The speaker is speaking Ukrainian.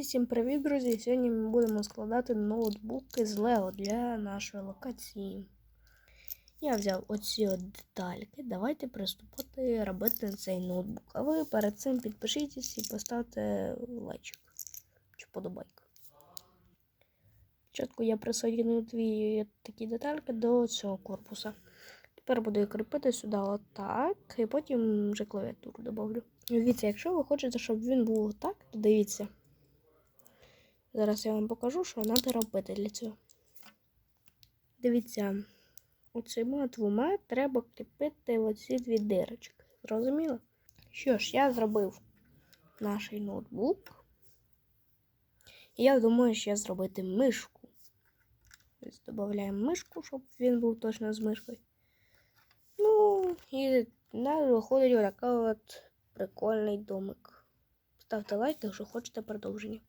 Всім привіт, друзі! Сьогодні ми будемо складати ноутбуки з Lego для нашої локації. Я взяв оці от детальки. Давайте приступати робити цей ноутбук. А ви перед цим підпишіться і поставте лайчик чи подобайку. Спочатку я присоединю дві такі детальки до цього корпуса. Тепер буду їх кріпити сюди отак, і потім вже клавіатуру додавлю. Дивіться, якщо ви хочете, щоб він був отак, то дивіться. Зараз я вам покажу, що треба робити для цього. Дивіться, оцима двома треба кріпити оці дві дирочки. Зрозуміло? Що ж, я зробив наш ноутбук. І я думаю, ще зробити мишку. Ось додаємо мишку, щоб він був точно з мишкою. Ну, і нас виходить отакий от прикольний домик. Ставте лайк, якщо хочете продовження.